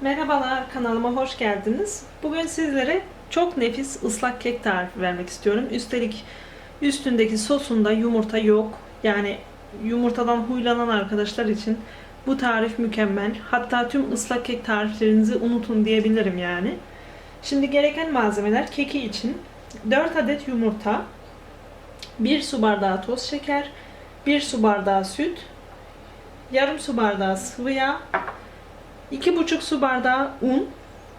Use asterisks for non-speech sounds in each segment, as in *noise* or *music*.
Merhabalar kanalıma hoş geldiniz. Bugün sizlere çok nefis ıslak kek tarifi vermek istiyorum. Üstelik üstündeki sosunda yumurta yok. Yani yumurtadan huylanan arkadaşlar için bu tarif mükemmel. Hatta tüm ıslak kek tariflerinizi unutun diyebilirim yani. Şimdi gereken malzemeler keki için 4 adet yumurta, 1 su bardağı toz şeker, 1 su bardağı süt, yarım su bardağı sıvı yağ, 2,5 su bardağı un,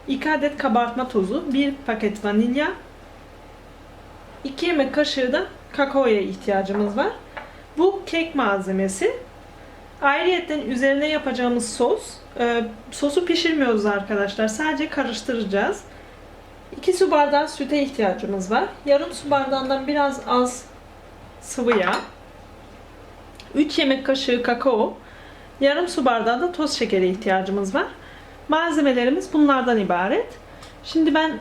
2 adet kabartma tozu, 1 paket vanilya, 2 yemek kaşığı da kakaoya ihtiyacımız var. Bu kek malzemesi. Ayrıyeten üzerine yapacağımız sos. e, sosu pişirmiyoruz arkadaşlar. Sadece karıştıracağız. 2 su bardağı süte ihtiyacımız var. Yarım su bardağından biraz az sıvı yağ. 3 yemek kaşığı kakao. Yarım su bardağı da toz şekeri ihtiyacımız var. Malzemelerimiz bunlardan ibaret. Şimdi ben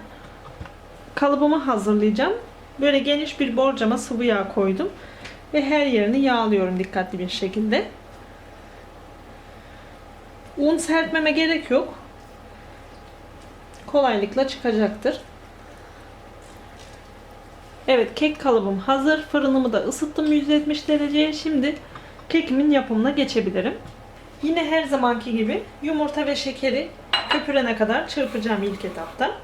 kalıbımı hazırlayacağım. Böyle geniş bir borcama sıvı yağ koydum. Ve her yerini yağlıyorum dikkatli bir şekilde. Un serpmeme gerek yok. Kolaylıkla çıkacaktır. Evet kek kalıbım hazır. Fırınımı da ısıttım 170 dereceye. Şimdi kekimin yapımına geçebilirim. Yine her zamanki gibi yumurta ve şekeri köpürene kadar çırpacağım ilk etapta.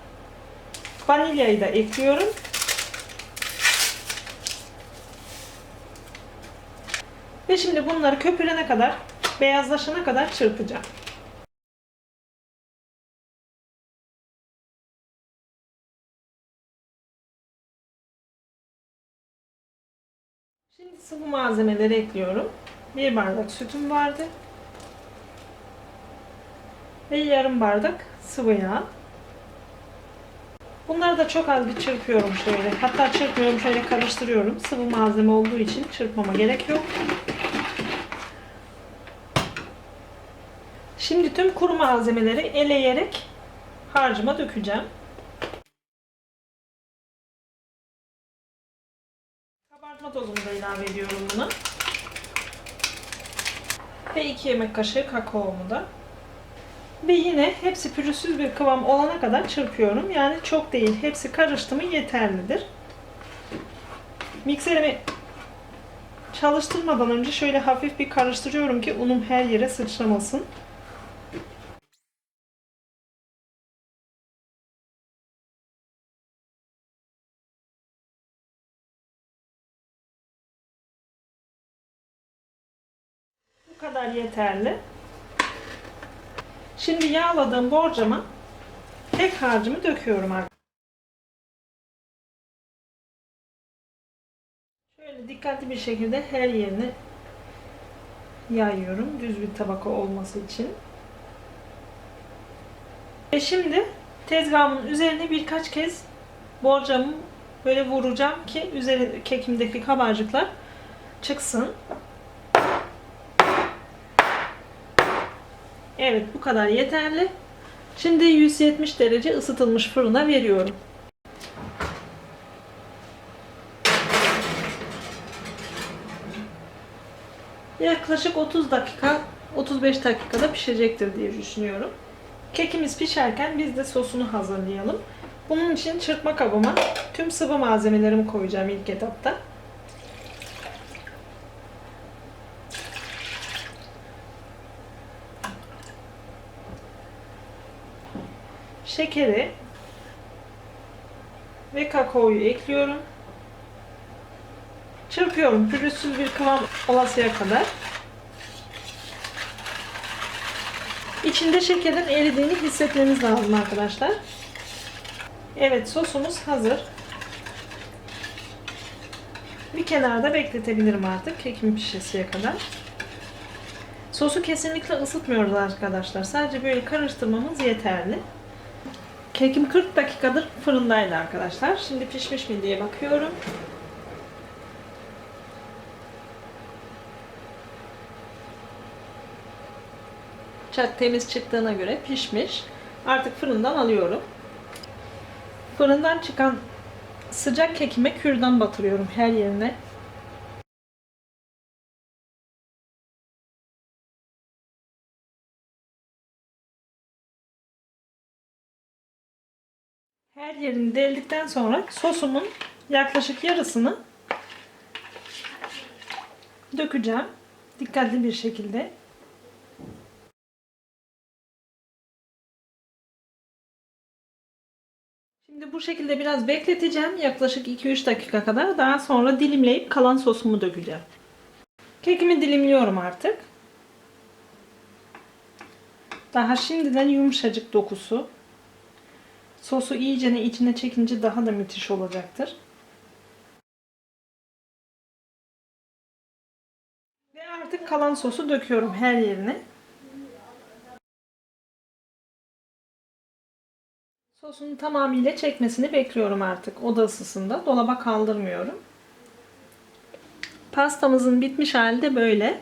Vanilyayı da ekliyorum. Ve şimdi bunları köpürene kadar, beyazlaşana kadar çırpacağım. Şimdi sıvı malzemeleri ekliyorum. Bir bardak sütüm vardı. Ve yarım bardak sıvı yağ. Bunları da çok az bir çırpıyorum şöyle. Hatta çırpmıyorum şöyle karıştırıyorum. Sıvı malzeme olduğu için çırpmama gerek yok. Şimdi tüm kuru malzemeleri eleyerek harcıma dökeceğim. Kabartma tozumu da ilave ediyorum buna. Ve 2 yemek kaşığı kakaomu da. Ve yine hepsi pürüzsüz bir kıvam olana kadar çırpıyorum. Yani çok değil. Hepsi karıştı mı yeterlidir. Mikserimi çalıştırmadan önce şöyle hafif bir karıştırıyorum ki unum her yere sıçramasın. Bu kadar yeterli. Şimdi yağladığım borcama kek harcımı döküyorum arkadaşlar. Şöyle dikkatli bir şekilde her yerine yayıyorum. Düz bir tabaka olması için. Ve şimdi tezgahımın üzerine birkaç kez borcamı böyle vuracağım ki üzeri kekimdeki kabarcıklar çıksın. Evet bu kadar yeterli. Şimdi 170 derece ısıtılmış fırına veriyorum. Yaklaşık 30 dakika 35 dakikada pişecektir diye düşünüyorum. Kekimiz pişerken biz de sosunu hazırlayalım. Bunun için çırpma kabıma tüm sıvı malzemelerimi koyacağım ilk etapta. Şekeri ve kakaoyu ekliyorum. Çırpıyorum pürüzsüz bir kıvam olasıya kadar. İçinde şekerin eridiğini hissetmeniz lazım arkadaşlar. Evet sosumuz hazır. Bir kenarda bekletebilirim artık kekimin pişesiye kadar. Sosu kesinlikle ısıtmıyoruz arkadaşlar. Sadece böyle karıştırmamız yeterli. Kekim 40 dakikadır fırındaydı arkadaşlar. Şimdi pişmiş mi diye bakıyorum. Çat temiz çıktığına göre pişmiş. Artık fırından alıyorum. Fırından çıkan sıcak kekime kürdan batırıyorum her yerine. Her yerini deldikten sonra sosumun yaklaşık yarısını dökeceğim. Dikkatli bir şekilde. Şimdi bu şekilde biraz bekleteceğim. Yaklaşık 2-3 dakika kadar. Daha sonra dilimleyip kalan sosumu dökeceğim. Kekimi dilimliyorum artık. Daha şimdiden yumuşacık dokusu. Sosu iyicene içine çekince daha da müthiş olacaktır. Ve artık kalan sosu döküyorum her yerine. Sosun tamamıyla çekmesini bekliyorum artık oda ısısında. Dolaba kaldırmıyorum. Pastamızın bitmiş hali de böyle.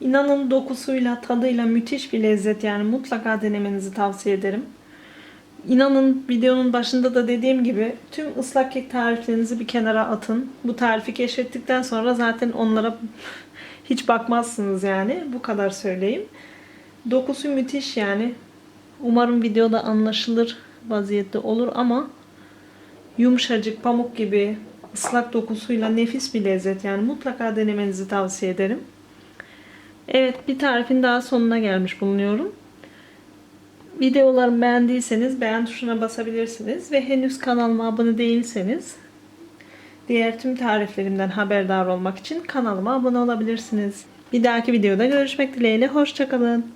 İnanın dokusuyla, tadıyla müthiş bir lezzet yani mutlaka denemenizi tavsiye ederim. İnanın videonun başında da dediğim gibi tüm ıslak kek tariflerinizi bir kenara atın. Bu tarifi keşfettikten sonra zaten onlara *laughs* hiç bakmazsınız yani. Bu kadar söyleyeyim. Dokusu müthiş yani. Umarım videoda anlaşılır vaziyette olur ama yumuşacık pamuk gibi ıslak dokusuyla nefis bir lezzet. Yani mutlaka denemenizi tavsiye ederim. Evet bir tarifin daha sonuna gelmiş bulunuyorum. Videolarımı beğendiyseniz beğen tuşuna basabilirsiniz ve henüz kanalıma abone değilseniz diğer tüm tariflerimden haberdar olmak için kanalıma abone olabilirsiniz. Bir dahaki videoda görüşmek dileğiyle hoşçakalın.